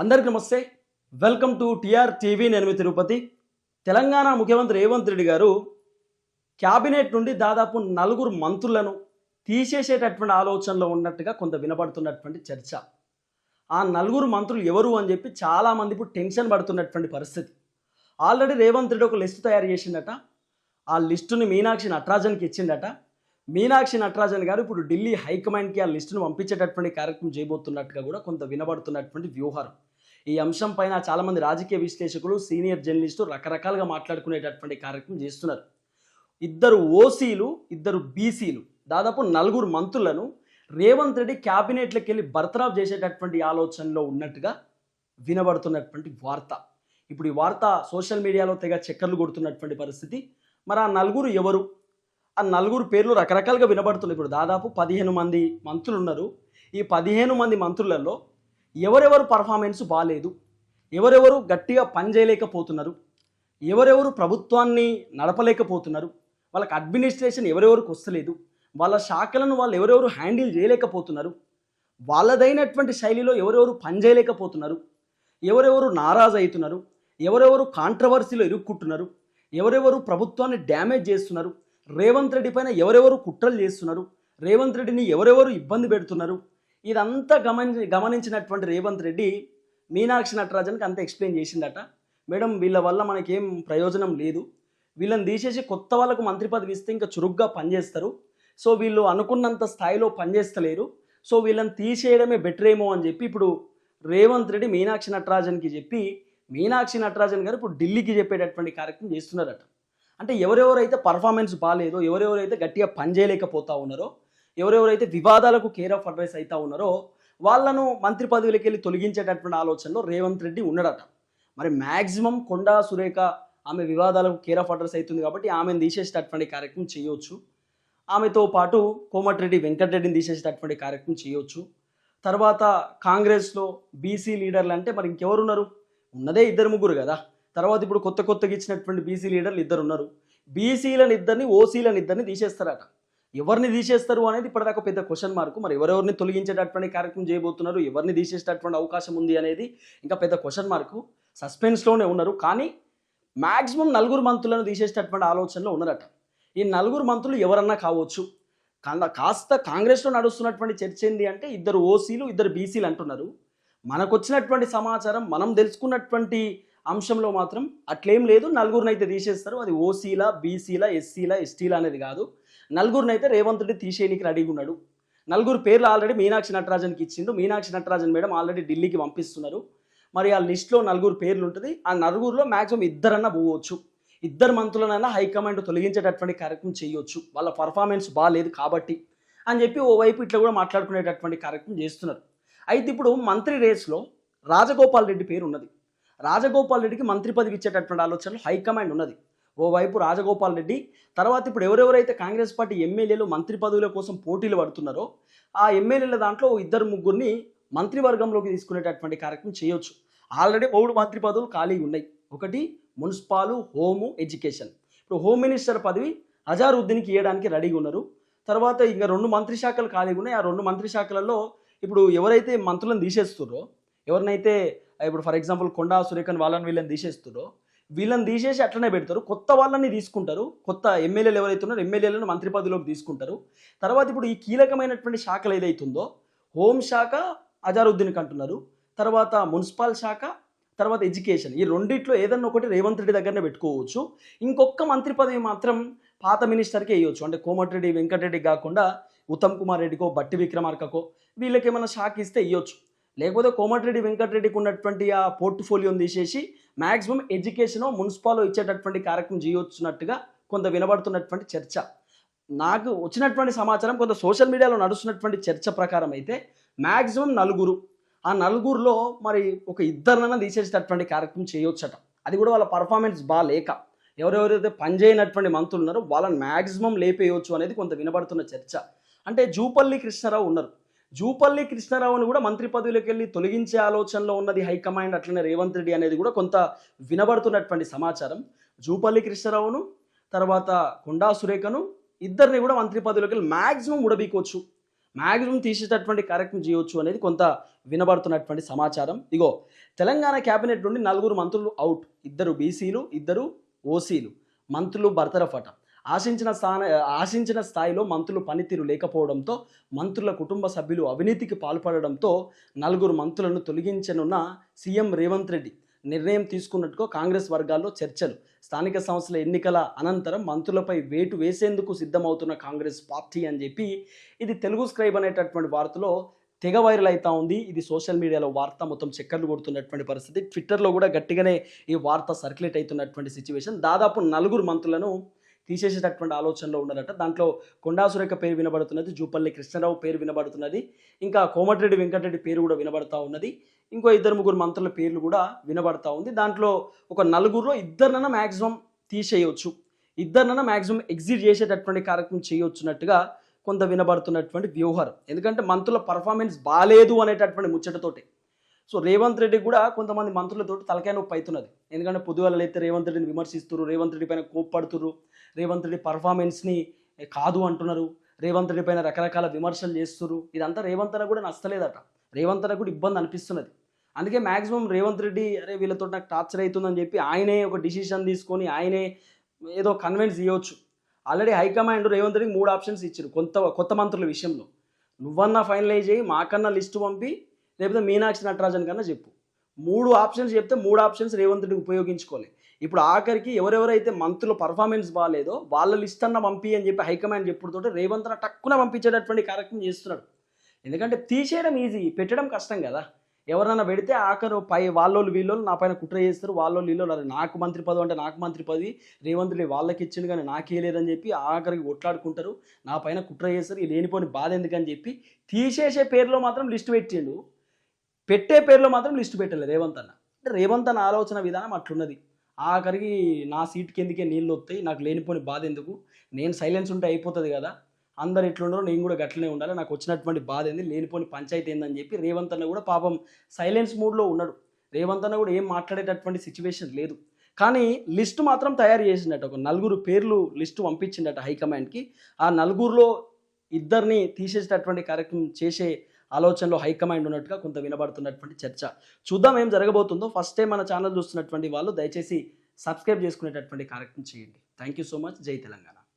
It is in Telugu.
అందరికి నమస్తే. Welcome to TR TV. నేను తిరుపతి. తెలంగాణ ముఖ్యమంత్రి రేవంత్ రెడ్డి గారు క్యాబినెట్ నుండి దాదాపు నలుగురు మంత్రులను తీసేసేటటువంటి ఆలోచనలో ఉన్నట్టుగా కొంత వినపడుతున్నటువంటి చర్చ. ఆ నలుగురు మంత్రులు ఎవరు అని చెప్పి చాలామంది ఇప్పుడు టెన్షన్ పడుతున్నటువంటి పరిస్థితి. ఆల్రెడీ రేవంత్ రెడ్డి ఒక లిస్టు తయారు చేసిండట. ఆ లిస్టుని మీనాక్షి నటరాజన్కి ఇచ్చిండట. మీనాక్షి నటరాజన్ గారు ఇప్పుడు ఢిల్లీ హైకమాండ్కి ఆ లిస్టును పంపించేటటువంటి కార్యక్రమం చేయబోతున్నట్టుగా కూడా కొంత వినబడుతున్నటువంటి వ్యూహారం. ఈ అంశం పైన చాలామంది రాజకీయ విశ్లేషకులు సీనియర్ జర్నలిస్టు రకరకాలుగా మాట్లాడుకునేటటువంటి కార్యక్రమం చేస్తున్నారు. ఇద్దరు ఓసీలు ఇద్దరు బీసీలు దాదాపు నలుగురు మంత్రులను రేవంత్ రెడ్డి క్యాబినెట్లోకి వెళ్ళి బర్తరాఫ్ చేసేటటువంటి ఆలోచనలో ఉన్నట్టుగా వినబడుతున్నటువంటి వార్త. ఇప్పుడు ఈ వార్త సోషల్ మీడియాలో తెగ చక్కర్లు కొడుతున్నటువంటి పరిస్థితి. మరి ఆ నలుగురు ఎవరు? ఆ నలుగురు పేర్లు రకరకాలుగా వినబడుతున్నాయి. ఇప్పుడు దాదాపు పదిహేను మంది మంత్రులు ఉన్నారు. ఈ పదిహేను మంది మంత్రులలో ఎవరెవరు పర్ఫార్మెన్స్ బాగాలేదు ఎవరెవరు గట్టిగా పనిచేయలేకపోతున్నారు ఎవరెవరు ప్రభుత్వాన్ని నడపలేకపోతున్నారు వాళ్ళకి అడ్మినిస్ట్రేషన్ ఎవరెవరికి వస్తలేదు వాళ్ళ శాఖలను వాళ్ళు ఎవరెవరు హ్యాండిల్ చేయలేకపోతున్నారు వాళ్ళదైనటువంటి శైలిలో ఎవరెవరు పనిచేయలేకపోతున్నారు ఎవరెవరు నారాజ్ అవుతున్నారు ఎవరెవరు కాంట్రవర్సీలో ఇరుక్కుంటున్నారు ఎవరెవరు ప్రభుత్వాన్ని డ్యామేజ్ చేస్తున్నారు రేవంత్ రెడ్డి పైన ఎవరెవరు కుట్రలు చేస్తున్నారు? రేవంత్ రెడ్డిని ఎవరెవరు ఇబ్బంది పెడుతున్నారు? ఇదంతా గమని గమనించినటువంటి రేవంత్ రెడ్డి మీనాక్షి నటరాజన్కి అంత ఎక్స్ప్లెయిన్ చేసిందట. మేడం వీళ్ళ వల్ల మనకేం ప్రయోజనం లేదు. వీళ్ళని తీసేసి కొత్త వాళ్ళకు మంత్రి పదవి ఇస్తే ఇంకా చురుగ్గా పనిచేస్తారు. సో వీళ్ళు అనుకున్నంత స్థాయిలో పనిచేస్తలేరు. సో వీళ్ళని తీసేయడమే బెటర్ ఏమో అని చెప్పి ఇప్పుడు రేవంత్ రెడ్డి మీనాక్షి నటరాజన్కి చెప్పి మీనాక్షి నటరాజన్ గారు ఇప్పుడు ఢిల్లీకి చెప్పేటటువంటి కార్యక్రమం చేస్తున్నారట. అంటే ఎవరెవరైతే పర్ఫార్మెన్స్ బాగాలేదో ఎవరెవరైతే గట్టిగా పనిచేయలేకపోతా ఉన్నారో ఎవరెవరైతే వివాదాలకు కేర్ ఆఫ్ అడ్వైస్ అవుతా ఉన్నారో వాళ్ళను మంత్రి పదవులకి వెళ్ళి తొలగించేటటువంటి ఆలోచనలో రేవంత్ రెడ్డి ఉన్నాడట. మరి మ్యాక్సిమం కొండా సురేఖ ఆమె వివాదాలకు కేర్ ఆఫ్ అడ్రస్ అవుతుంది కాబట్టి ఆమెను తీసేసేటటువంటి కార్యక్రమం చేయవచ్చు ఆమెతో పాటు కోమటిరెడ్డి వెంకటరెడ్డిని తీసేసేటటువంటి కార్యక్రమం చేయవచ్చు తర్వాత కాంగ్రెస్లో బీసీ లీడర్లు అంటే మరి ఇంకెవరున్నారు? ఉన్నదే ఇద్దరు ముగ్గురు కదా. తర్వాత ఇప్పుడు కొత్త కొత్తగా ఇచ్చినటువంటి బీసీ లీడర్లు ఇద్దరు ఉన్నారు బీసీలను ఇద్దరిని ఓసీలను ఇద్దరిని తీసేస్తారట. ఎవరిని తీసేస్తారు అనేది ఇప్పటిదాకా పెద్ద క్వశ్చన్ మార్క్ మరి ఎవరెవరిని తొలగించేటటువంటి కార్యక్రమం చేయబోతున్నారు ఎవరిని తీసేసేటటువంటి అవకాశం ఉంది అనేది ఇంకా పెద్ద క్వశ్చన్ మార్కు సస్పెన్స్లోనే ఉన్నారు. కానీ మ్యాక్సిమం నలుగురు మంత్రులను తీసేసేటటువంటి ఆలోచనలో ఉన్నారట. ఈ నలుగురు మంత్రులు ఎవరన్నా కావచ్చు. కాస్త కాంగ్రెస్లో నడుస్తున్నటువంటి చర్చ ఏంది అంటే ఇద్దరు ఓసీలు ఇద్దరు బీసీలు అంటున్నారు. మనకు వచ్చినటువంటి సమాచారం మనం తెలుసుకున్నటువంటి అంశంలో మాత్రం అట్లేం లేదు. నలుగురినైతే తీసేస్తారు. అది ఓసీలా బీసీలా ఎస్సీలా ఎస్టీలా అనేది కాదు. నలుగురినైతే రేవంత్ రెడ్డి తీసేయనికి రెడీగా ఉన్నాడు. నలుగురు పేర్లు ఆల్రెడీ మీనాక్షి నటరాజన్కి ఇచ్చిండు మీనాక్షి నటరాజన్ మేడం ఆల్రెడీ ఢిల్లీకి పంపిస్తున్నారు. మరి ఆ లిస్ట్లో నలుగురు పేర్లు ఉంటుంది. ఆ నలుగురిలో మ్యాక్సిమం ఇద్దరన్నా పోవచ్చు. ఇద్దరు మంత్రులనైనా హైకమాండ్ తొలగించేటటువంటి కార్యక్రమం చేయొచ్చు. వాళ్ళ పర్ఫార్మెన్స్ బాగాలేదు కాబట్టి అని చెప్పి ఓవైపు ఇట్లా కూడా మాట్లాడుకునేటటువంటి కార్యక్రమం చేస్తున్నారు. అయితే ఇప్పుడు మంత్రి రేస్లో రాజగోపాల్ రెడ్డి పేరు ఉన్నది. రాజగోపాల్ రెడ్డికి మంత్రి పదవి ఇచ్చేటటువంటి ఆలోచనలు హైకమాండ్ ఉన్నది. ఓవైపు రాజగోపాల్ రెడ్డి తర్వాత ఇప్పుడు ఎవరెవరైతే కాంగ్రెస్ పార్టీ ఎమ్మెల్యేలు మంత్రి పదవుల కోసం పోటీలు పడుతున్నారో ఆ ఎమ్మెల్యేల దాంట్లో ఇద్దరు ముగ్గురిని మంత్రివర్గంలోకి తీసుకునేటటువంటి కార్యక్రమం చేయొచ్చు. ఆల్రెడీ మూడు మంత్రి పదవులు ఖాళీగా ఉన్నాయి. ఒకటి మున్సిపాలు హోము ఎడ్యుకేషన్. ఇప్పుడు హోమ్ మినిస్టర్ పదవి అజారుద్దీన్కి ఇవ్వడానికి రెడీగా ఉన్నారు. తర్వాత ఇంకా రెండు మంత్రి శాఖలు ఖాళీగా ఉన్నాయి. ఆ రెండు మంత్రి శాఖలలో ఇప్పుడు ఎవరైతే మంత్రులను తీసేస్తున్నారో ఎవరినైతే ఇప్పుడు ఫర్ ఎగ్జాంపుల్ కొండా సురేఖన్ వాళ్ళని వీళ్ళని తీసేస్తారో వీళ్ళని తీసేసి అట్లనే పెడతారు. కొత్త వాళ్ళని తీసుకుంటారు. కొత్త ఎమ్మెల్యేలు ఎవరైతే ఉన్నారో ఎమ్మెల్యేలను మంత్రి పదవిలోకి తీసుకుంటారు. తర్వాత ఇప్పుడు ఈ కీలకమైనటువంటి శాఖలు ఏదైతుందో హోం శాఖ అజారుద్దీన్కి అంటున్నారు. తర్వాత మున్సిపల్ శాఖ తర్వాత ఎడ్యుకేషన్. ఈ రెండిట్లో ఏదన్నా ఒకటి రేవంత్ రెడ్డి దగ్గరనే పెట్టుకోవచ్చు. ఇంకొక మంత్రి పదవి మాత్రం పాత మినిస్టర్కే వేయవచ్చు అంటే కోమటిరెడ్డి వెంకటరెడ్డి కాకుండా ఉత్తమ్ కుమార్ రెడ్డికో బట్టి విక్రమార్కకో వీళ్ళకి ఏమైనా శాఖ ఇస్తే ఇవ్వచ్చు లేకపోతే కోమటిరెడ్డి వెంకటరెడ్డికి ఉన్నటువంటి ఆ పోర్ట్ఫోలియోని తీసేసి మ్యాక్సిమం ఎడ్యుకేషన్ మున్సిపాల్లో ఇచ్చేటటువంటి కార్యక్రమం చేయొచ్చున్నట్టుగా కొంత వినబడుతున్నటువంటి చర్చ. నాకు వచ్చినటువంటి సమాచారం కొంత సోషల్ మీడియాలో నడుస్తున్నటువంటి చర్చ ప్రకారం అయితే మ్యాక్సిమం నలుగురు. ఆ నలుగురిలో మరి ఒక ఇద్దరినైనా తీసేసేటటువంటి కార్యక్రమం చేయొచ్చట. అది కూడా వాళ్ళ పర్ఫార్మెన్స్ బాగాలేక ఎవరెవరైతే పనిచేయనటువంటి మంత్రులు ఉన్నారో వాళ్ళని మ్యాక్సిమం లేపేయవచ్చు అనేది కొంత వినబడుతున్న చర్చ. అంటే జూపల్లి కృష్ణారావు ఉన్నారు. జూపల్లి కృష్ణారావుని కూడా మంత్రి పదవిలోకి వెళ్ళి తొలగించే ఆలోచనలో ఉన్నది హైకమాండ్ అట్లనే రేవంత్ రెడ్డి అనేది కూడా కొంత వినబడుతున్నటువంటి సమాచారం. జూపల్లి కృష్ణారావును తర్వాత కొండా సురేఖను ఇద్దరిని కూడా మంత్రి పదవిలోకి వెళ్ళి మ్యాక్సిమం ఉడబీకోవచ్చు. మ్యాక్సిమం తీసేటటువంటి కార్యక్రమం చేయవచ్చు అనేది కొంత వినబడుతున్నటువంటి సమాచారం. ఇగో తెలంగాణ కేబినెట్ నుండి నలుగురు మంత్రులు అవుట్. ఇద్దరు బీసీలు ఇద్దరు ఓసీలు. మంత్రులు బర్తరఫట. ఆశించిన స్థాన ఆశించిన స్థాయిలో మంత్రులు పనితీరు లేకపోవడంతో మంత్రుల కుటుంబ సభ్యులు అవినీతికి పాల్పడడంతో నలుగురు మంత్రులను తొలగించనున్న సీఎం రేవంత్ రెడ్డి నిర్ణయం తీసుకున్నట్టుగా కాంగ్రెస్ వర్గాల్లో చర్చలు. స్థానిక సంస్థల ఎన్నికల అనంతరం మంత్రులపై వేటు వేసేందుకు సిద్ధమవుతున్న కాంగ్రెస్ పార్టీ అని చెప్పి ఇది తెలుగు స్క్రైబ్ అనేటటువంటి వార్తలో తెగ వైరల్ అవుతా ఉంది. ఇది సోషల్ మీడియాలో వార్త మొత్తం చక్కర్లు కొడుతున్నటువంటి పరిస్థితి. ట్విట్టర్లో కూడా గట్టిగానే ఈ వార్త సర్క్యులేట్ అవుతున్నటువంటి సిచ్యువేషన్. దాదాపు నలుగురు మంత్రులను తీసేసేటటువంటి ఆలోచనలో ఉన్నారట. దాంట్లో కొండా సురేఖ పేరు వినబడుతున్నది జూపల్లి కృష్ణారావు పేరు వినబడుతున్నది ఇంకా కోమటిరెడ్డి వెంకటరెడ్డి పేరు కూడా వినబడతా ఉన్నది ఇంకో ఇద్దరు ముగ్గురు మంత్రుల పేర్లు కూడా వినబడతా ఉంది. దాంట్లో ఒక నలుగురులో ఇద్దరినైనా మ్యాక్సిమం తీసేయవచ్చు ఇద్దరినైనా మ్యాక్సిమం ఎగ్జిట్ చేసేటటువంటి కార్యక్రమం చేయవచ్చున్నట్టుగా కొంత వినబడుతున్నటువంటి వ్యూహారం ఎందుకంటే మంత్రుల పర్ఫార్మెన్స్ బాగాలేదు అనేటటువంటి ముచ్చటతోటి. సో రేవంత్ రెడ్డి కూడా కొంతమంది మంత్రులతో తలకాయ నొప్పి అవుతున్నది. ఎందుకంటే పొద్దుగాల అయితే రేవంత్ రెడ్డిని విమర్శిస్తున్నారు రేవంత్ రెడ్డి పైన కోప్పడుతున్నారు రేవంత్ రెడ్డి పర్ఫార్మెన్స్ని కాదు అంటున్నారు రేవంత్ రెడ్డి పైన రకరకాల విమర్శలు చేస్తున్నారు ఇదంతా రేవంత్ అన్న కూడా నచ్చలేదట. రేవంత్ అన్న కూడా ఇబ్బంది అనిపిస్తున్నది. అందుకే మాక్సిమం రేవంత్ రెడ్డి అరే వీళ్ళతో నాకు టార్చర్ అవుతుందని చెప్పి ఆయనే ఒక డిసిషన్ తీసుకొని ఆయనే ఏదో కన్విన్స్ చేయవచ్చు ఆల్రెడీ హైకమాండ్ రేవంత్ రెడ్డికి మూడు ఆప్షన్స్ ఇచ్చారు కొత్త కొత్త మంత్రుల విషయంలో. నువ్వన్నా ఫైనలైజ్ చేయి మాకన్నా లిస్టు పంపి లేకపోతే మీనాక్షి నటరాజన్ కన్నా చెప్పు. మూడు ఆప్షన్స్ చెప్తే మూడు ఆప్షన్స్ రేవంత్ రెడ్డి ఉపయోగించుకోవాలి ఇప్పుడు ఆఖరికి ఎవరెవరైతే మంత్రుల పర్ఫార్మెన్స్ బాగాలేదో వాళ్ళ లిస్ట్ అన్న పంపి అని చెప్పి హైకమాండ్ చెప్పుడుతోటి రేవంత్ అన్న టక్కున పంపించేటటువంటి కార్యక్రమం చేస్తున్నాడు. ఎందుకంటే తీసేయడం ఈజీ పెట్టడం కష్టం కదా. ఎవరన్నా పెడితే ఆఖరు పై వాళ్ళోళ్ళు వీళ్ళోళ్ళు నా పైన కుట్ర చేస్తారు వాళ్ళోళ్ళు వీళ్ళు అరే నాకు మంత్రి పదవి అంటే నాకు మంత్రి పదవి రేవంత్ రెడ్డి వాళ్ళకి ఇచ్చింది కానీ నాకే లేదని చెప్పి ఆఖరికి కొట్లాడుకుంటారు నా పైన కుట్ర చేస్తారు ఈ లేనిపోని బాధ ఎందుకని చెప్పి తీసేసే పేరులో మాత్రం లిస్ట్ పెట్టిండు. పెట్టే పేర్లో మాత్రం లిస్ట్ పెట్టలేదు రేవంత్ అన్న. అంటే రేవంత్ అన్న ఆలోచన విధానం అట్లున్నది. ఆఖరికి నా సీట్ కిందకే నీళ్ళు వస్తాయి నాకు లేనిపోని బాధ ఎందుకు? నేను సైలెన్స్ ఉంటే అయిపోతుంది కదా. అందరు ఎట్లుండరో నేను కూడా గట్లనే ఉండాలి నాకు వచ్చినటువంటి బాధ ఏంది లేనిపోని పంచాయతీ ఏందని చెప్పి రేవంత్ అన్న కూడా పాపం సైలెన్స్ మూడ్లో ఉన్నాడు. రేవంత్ అన్న కూడా ఏం మాట్లాడేటటువంటి సిచ్యువేషన్ లేదు. కానీ లిస్ట్ మాత్రం తయారు చేసిండట ఒక నలుగురు పేర్లు లిస్టు పంపించిండట హైకమాండ్కి. ఆ నలుగురిలో ఇద్దరిని తీసేసేటటువంటి కార్యక్రమం చేసే ఆలోచనలో హైకమాండ్ ఉన్నట్టుగా కొంత వినబడుతున్నటువంటి చర్చ. చూద్దాం ఏం జరగబోతుందో. ఫస్ట్ టైం మన ఛానల్ చూస్తున్నటువంటి వాళ్ళు దయచేసి సబ్స్క్రైబ్ చేసుకునేటటువంటి కార్యక్రమం చేయండి. థ్యాంక్ యూ సో మచ్ జై తెలంగాణ.